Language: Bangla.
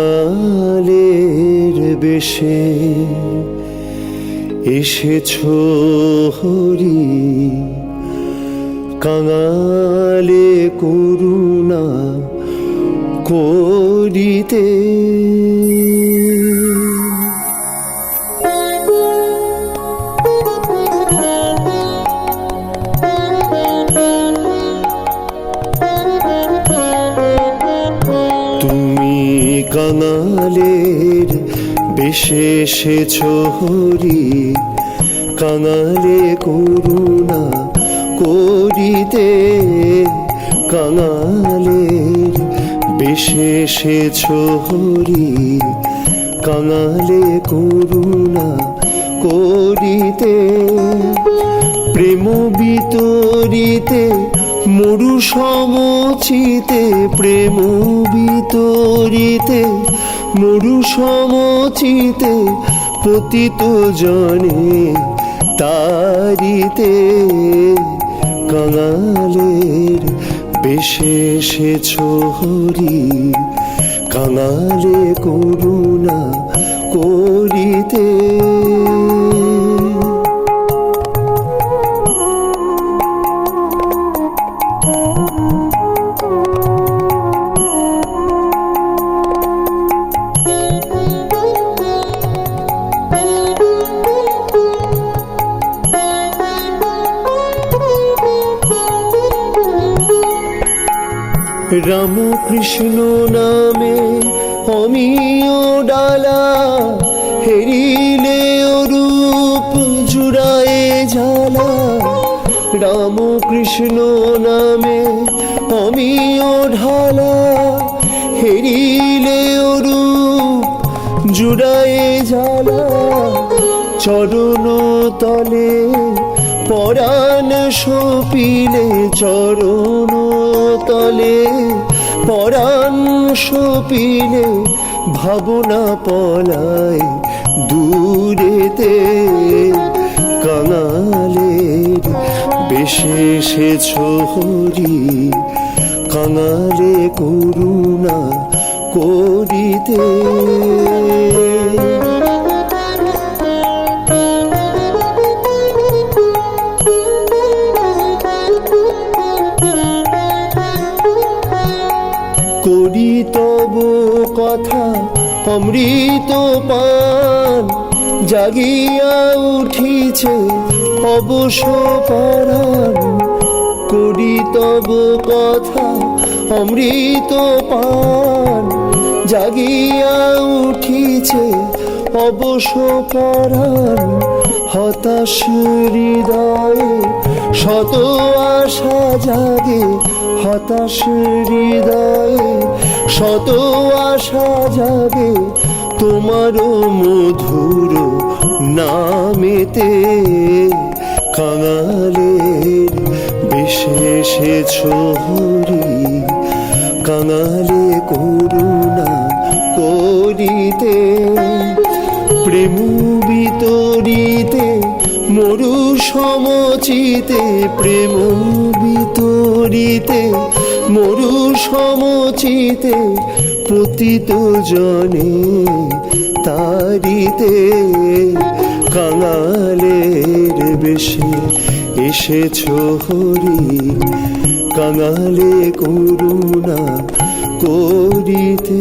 কালের বেশে এসেছ হরি। কাঙালে করুণা করিতে কাঙালের বেশে এসেছ হরি কাঙালে করুণা করিতে, কাঙালের বেশে এসেছ হরি কাঙালে করুণা করিতে, প্রেম বিতরিতে মরু সমচিতে প্রেম বিতরিতে মরু সমচিতে পতিত জনে তারিতে কাঙালের বিশেষেছ হরি কাঙালে করুণা রামকৃষ্ণ নামে অমিয় ডালা হেরিলে রূপ জুড়ায়ে ঝালা। রামকৃষ্ণ নামে অমিয় ঢালা হেরিলে রূপ জুড়ায়ে ঝালা। চরণ তলে পরাণ সপিলে চরণ তলে, পরাণ সপিলে ভাবনা পলায় দূরেতে কাঙালের বিশেষেছ হরি, কাঙালে করুণা করিতে। করি তব কথা অমৃত পান। জাগিয়া উঠিছে অবশ্য পরাণ করি তব কথা অমৃত পান। জাগিয়া উঠিছে অবশ্য পরাণ হতাশ হৃদয়ে শত আশা জাগে। হতাশ হৃদয়ে শত আশা জাগে। তোমার মধুর নামেতে কাঙালের বিশেষেছ হরি কাঙালে করুণা করিতে প্রেম বিতরিতে মরু সমচিতে প্রেম বিতরিতে, মরু সমচিতে পতিত জনে তারিতে, কাঙালের বেশে এসেছ হরি, কাঙালে করুণা করিতে।